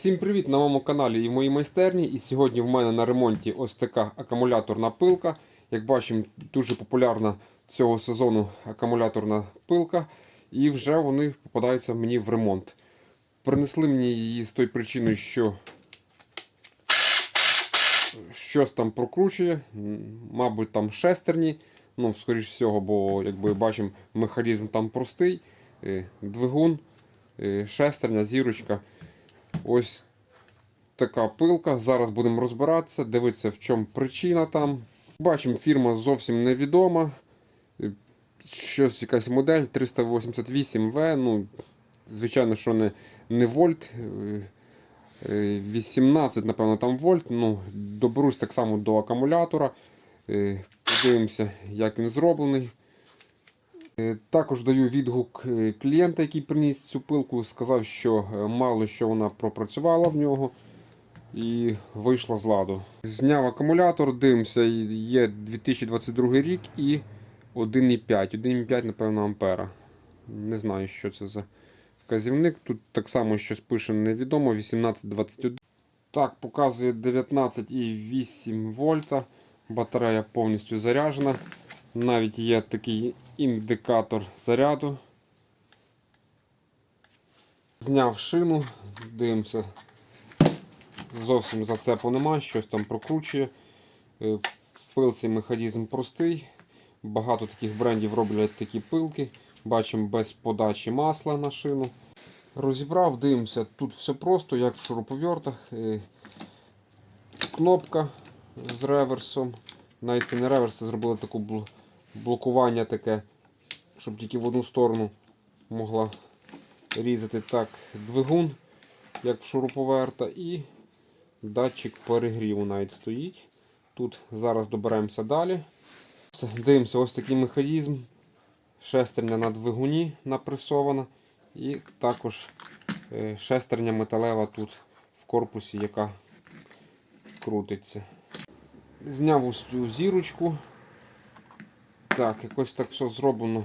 Всім привіт на моєму каналі і в моїй майстерні. І сьогодні в мене на ремонті ось така акумуляторна пилка. Як бачимо, дуже популярна цього сезону акумуляторна пилка. І вже вони попадаються мені в ремонт. Принесли мені її з тої причини, що щось там прокручує, мабуть, там шестерні. Ну, скоріш всього, бо якби бачимо, механізм там простий, е, двигун, е, шестерня, зірочка. Ось така пилка. Зараз будемо розбиратися, дивитися, в чому причина там. Бачимо, фірма зовсім невідома. Е, Щось якась модель 388В. Ну, звичайно, що не, не вольт. Е, е, 18, напевно, там вольт. Ну, доберусь так само до акумулятора. Е, Подивимося, як він зроблений. Е, Також даю відгук е, клієнта, який приніс цю пилку. Сказав, що е, мало що вона пропрацювала в нього і вийшла з ладу. Зняв акумулятор, дивимося, є 2022 рік і 1,5. 1,5, напевно, ампера. Не знаю, що це за вказівник. Тут так само щось пише невідомо. 1821. Так, показує 19,8 вольта. Батарея повністю заряджена. Навіть є такий індикатор заряду. Зняв шину, дивимося. Зовсім зацепу нема, щось там прокручує. Е, пилці механізм простий. Багато таких брендів роблять такі пилки. Бачимо без подачі масла на шину. Розібрав, дивимося, тут все просто, як в шуруповертах. Е, Кнопка з реверсом. Навіть це не реверс, це зробили таку блокування таке, щоб тільки в одну сторону могла різати так двигун, як в шуруповерта, і датчик перегріву навіть стоїть. Тут зараз доберемося далі. Дивимося, ось такий механізм. Шестерня на двигуні напресована. І також е, шестерня металева тут в корпусі, яка крутиться. Зняв ось цю зірочку. Так, якось так все зроблено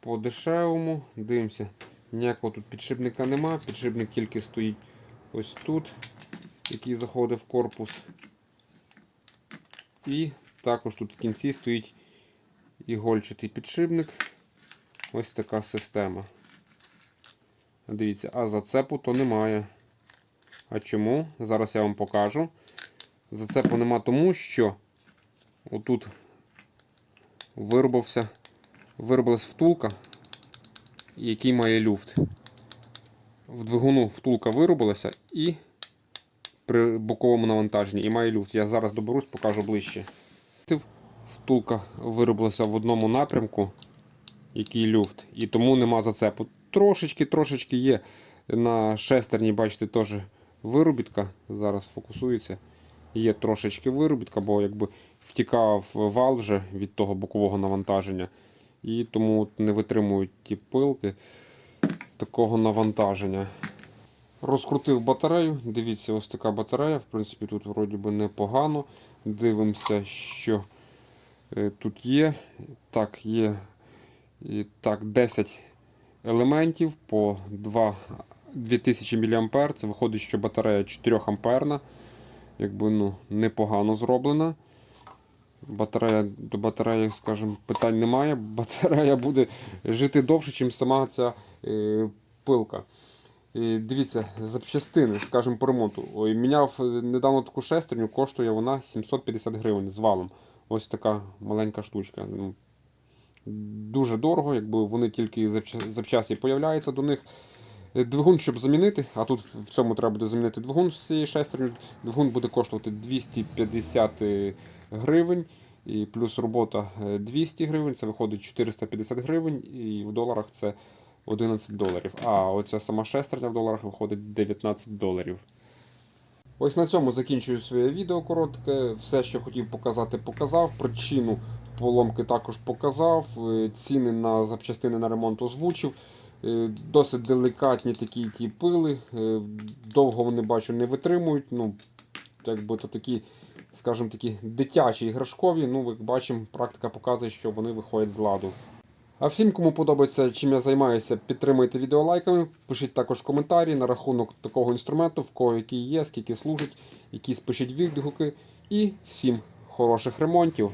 по дешевому. Дивимося, ніякого тут підшипника нема. Підшипник тільки стоїть ось тут, який заходить в корпус. І також тут в кінці стоїть ігольчатий підшипник. Ось така система. Дивіться, а зацепу то немає. А чому? Зараз я вам покажу. Зацепу нема тому, що отут виробився, виробилась втулка, який має люфт. В двигуну втулка виробилася і при боковому навантаженні і має люфт. Я зараз доберусь, покажу ближче. Втулка виробилася в одному напрямку, який люфт, і тому нема зацепу. Трошечки-трошечки є на шестерні, бачите, теж виробітка. Зараз фокусується. Є трошечки виробітка, бо якби втікав вал вже від того бокового навантаження. І тому не витримують ті пилки такого навантаження. Розкрутив батарею. Дивіться, ось така батарея. В принципі, тут вроді би непогано. Дивимося, що е, тут є. Так, є і, так, 10 елементів по 2, 2000 мА. Це виходить, що батарея 4 амперна. Якби ну, непогано зроблена. Батарея, до батареї, скажімо, питань немає. Батарея буде жити довше, ніж сама ця е, пилка. І дивіться, запчастини, скажімо, по ремонту. Ой, міняв е, недавно таку шестерню, коштує вона 750 гривень з валом. Ось така маленька штучка. Ну, Дуже дорого, якби вони тільки завчасі появляються до них. Е, Двигун, щоб замінити, а тут в цьому треба буде замінити двигун з цієї шестерні. Двигун буде коштувати 250 гривень, і плюс робота е, 200 гривень, це виходить 450 гривень, і в доларах це 11 доларів. А оця сама шестерня в доларах виходить 19 доларів. Ось на цьому закінчую своє відео коротке. Все, що хотів показати, показав. Причину поломки також показав. Е, Ціни на запчастини на ремонт озвучив. Е, Досить делікатні такі ті пили. Е, Довго вони бачу не витримують. Ну, якби то такі, скажімо такі, дитячі іграшкові. Ну, як бачимо, практика показує, що вони виходять з ладу. А всім, кому подобається, чим я займаюся, підтримуйте відео лайками, пишіть також коментарі на рахунок такого інструменту, в кого який є, скільки служить, якісь пишіть відгуки. І всім хороших ремонтів.